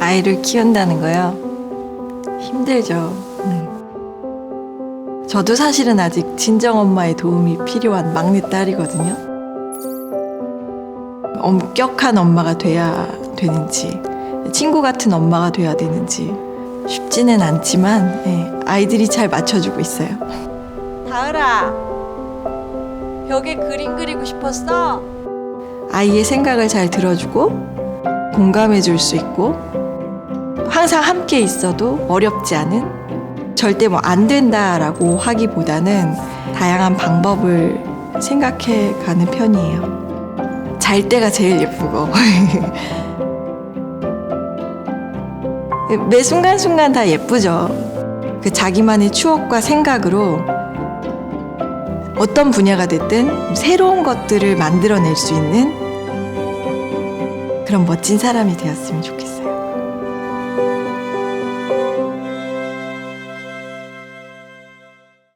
아이를 키운다는 거요. 힘들죠. 네. 저도 사실은 아직 친정 엄마의 도움이 필요한 막내 딸이거든요. 엄격한 엄마가 돼야 되는지, 친구 같은 엄마가 돼야 되는지 쉽지는 않지만 예, 아이들이 잘 맞춰주고 있어요. 다을아, 벽에 그림 그리고 싶었어? 아이의 생각을 잘 들어주고 공감해 줄 수 있고 항상 함께 있어도 어렵지 않은 절대 뭐 안 된다라고 하기보다는 다양한 방법을 생각해 가는 편이에요. 잘 때가 제일 예쁘고 매 순간순간 다 예쁘죠. 그 자기만의 추억과 생각으로 어떤 분야가 됐든 새로운 것들을 만들어낼 수 있는 그런 멋진 사람이 되었으면 좋겠어요.